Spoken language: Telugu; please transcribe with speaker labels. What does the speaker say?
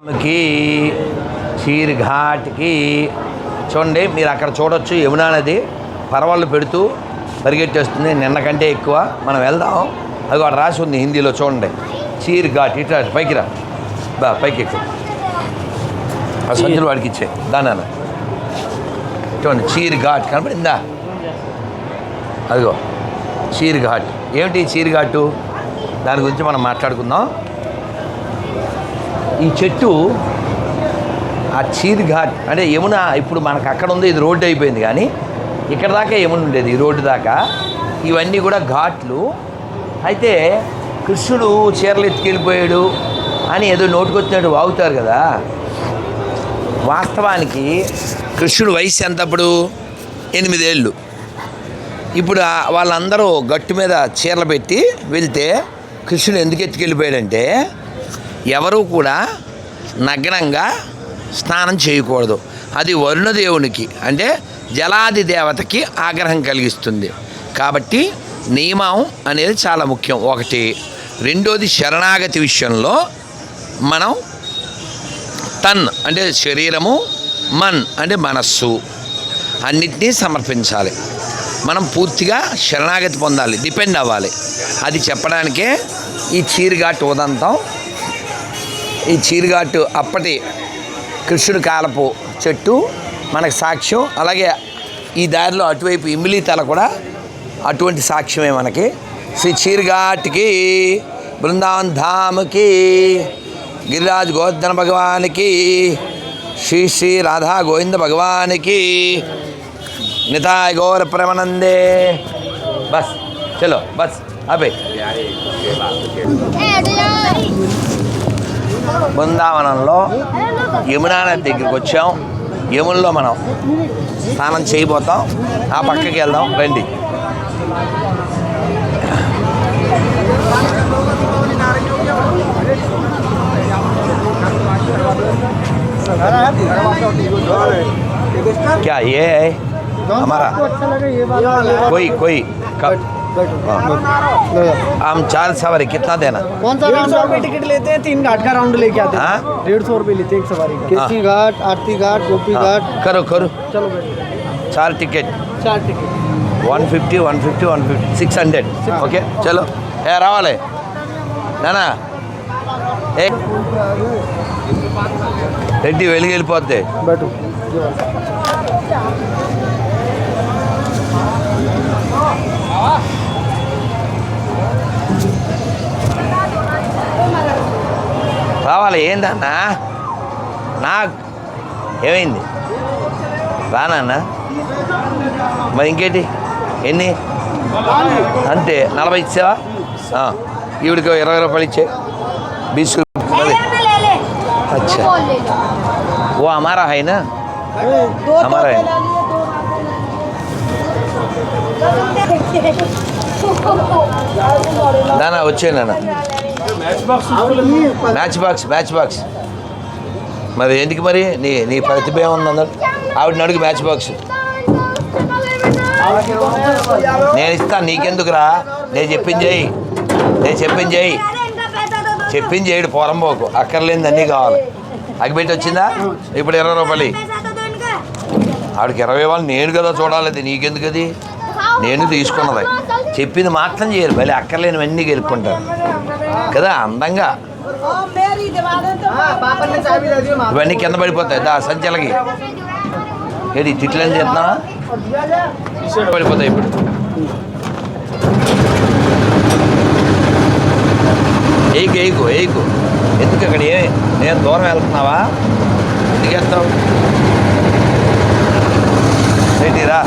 Speaker 1: కి చీర్ ఘాట్కి చూడండి మీరు అక్కడ చూడొచ్చు యమునా నది. పర్వాలు పెడుతూ పరిగెట్టేస్తుంది. నిన్న కంటే ఎక్కువ. మనం వెళ్దాం. అది అక్కడ రాసి ఉంది హిందీలో చూడండి. చీర్ ఘాట్ ఇట్లా పైకి రా. బా పైకి ఎక్కువ ఆ సంచులు వాడికి ఇచ్చే. దానాన్న చూడండి చీర్ ఘాట్ కనపడిందా? అదిగో చీర్ ఘాట్. ఏమిటి చీర్ ఘాటు? దాని గురించి మనం మాట్లాడుకుందాం. ఈ చెట్టు ఆ చీర్ ఘాట్ అంటే యమున ఇప్పుడు మనకు అక్కడ ఉంది ఇది రోడ్డు అయిపోయింది కానీ ఇక్కడ దాకా యమున ఉండేది ఈ రోడ్డు దాకా. ఇవన్నీ కూడా ఘాట్లు. అయితే కృష్ణుడు చీరలు ఎత్తుకెళ్ళిపోయాడు అని ఏదో నోటుకొచ్చినట్టు వాగుతారు కదా. వాస్తవానికి కృష్ణుడు వయసు ఎంతప్పుడు? ఎనిమిదేళ్ళు. ఇప్పుడు వాళ్ళందరూ గట్టు మీద చీరలు పెట్టి వెళ్తే కృష్ణుడు ఎందుకు ఎత్తుకెళ్ళిపోయాడంటే ఎవరూ కూడా నగ్నంగా స్నానం చేయకూడదు. అది వరుణదేవునికి అంటే జలాది దేవతకి ఆగ్రహం కలిగిస్తుంది. కాబట్టి నియమం అనేది చాలా ముఖ్యం. ఒకటి రెండోది శరణాగతి విషయంలో మనం తన్ అంటే శరీరము మన్ అంటే మనస్సు అన్నిటినీ సమర్పించాలి. మనం పూర్తిగా శరణాగతి పొందాలి డిపెండ్ అవ్వాలి. అది చెప్పడానికే ఈ చీరుఘాట్ ఉదంతం ఈ చీరుఘాటు అప్పటి కృష్ణుడి కాలపు చెట్టు మనకు సాక్ష్యం. అలాగే ఈ దారిలో అటువైపు ఇమిలి తల కూడా అటువంటి సాక్ష్యమే మనకి. శ్రీ చీరుఘాట్కి బృందావన్ ధామ్కి గిరిరాజ్ గోవర్ధన భగవానికి శ్రీ శ్రీ రాధా గోవింద భగవానికి నితాయ్ గౌర ప్రమనందే. బస్ చలో బస్ అబే బృందావనంలో యమునా నది దగ్గరికి వచ్చాం యమునలో మనం స్నానం చేయబోతాం ఆ పక్కకి వెళ్దాం రండి क्या ये है हमारा कोई कोई कब हम चार सवारी कितना देना
Speaker 2: कौन सा डेढ़ सौ रुपये टिकट लेते हैं तीन घाट का राउंड लेके आते
Speaker 1: हाँ?
Speaker 2: हैं डेढ़ सौ रुपये लेते हैं एक सवारी का
Speaker 1: हाँ।
Speaker 2: केसी घाट आरती घाट गोपी
Speaker 1: हाँ,
Speaker 2: घाट
Speaker 1: करो करो
Speaker 2: चलो बैठो
Speaker 1: चार टिकट
Speaker 2: चार ticket
Speaker 1: one fifty one fifty one fifty six hundred okay చలో ఏ రావాలి నానా ఏ రెడ్డి వెలిగి వెళ్ళిపోద్ది ఏందన్నా నా ఏమైంది? రానాన్న మరి ఇంకేంటి? ఎన్ని? అంతే నలభై ఇచ్చావా? ఈవిడికి ఇరవై రూపాయలు ఇచ్చే. బీసు అచ్చా. ఓ
Speaker 3: అమారా
Speaker 1: హైనా అమారా దానా వచ్చే నాన్న. మ్యాచ్ బాక్స్ మ్యాచ్ బాక్స్ మరి ఎందుకు మరి? నీ నీ ప్రతిభ ఏముంది అందరు ఆవిడని అడుగు మ్యాచ్ బాక్స్ నేను ఇస్తాను నీకెందుకురా? నేను చెప్పింది చేయి నేను చెప్పింది చేయి చెప్పింది చేయడు పోరంపోకు అక్కర్లేనిది అన్నీ కావాలి. అగ్గిపెట్టి వచ్చిందా? ఇప్పుడు ఇరవై రూపాయలు. ఆవిడకి ఇరవై వాళ్ళు నేను కదా చూడాలి అది. నీకెందుకు అది? నేను తీసుకున్నది. చెప్పింది మాత్రం చేయరు. మళ్ళీ అక్కర్లేనివన్నీ గెలుపుకుంటారు. కదా అందంగా. ఇవన్నీ కింద పడిపోతాయి. దా సంచలకి. ఏది తిట్లని చేస్తున్నావా? పడిపోతాయి ఇప్పుడు. ఎయికు ఎయికు ఎయికు ఎందుకు అక్కడ ఏ నేను దూరం వెళ్తున్నావా? ఎందుకు వేస్తావు ఏంటిరా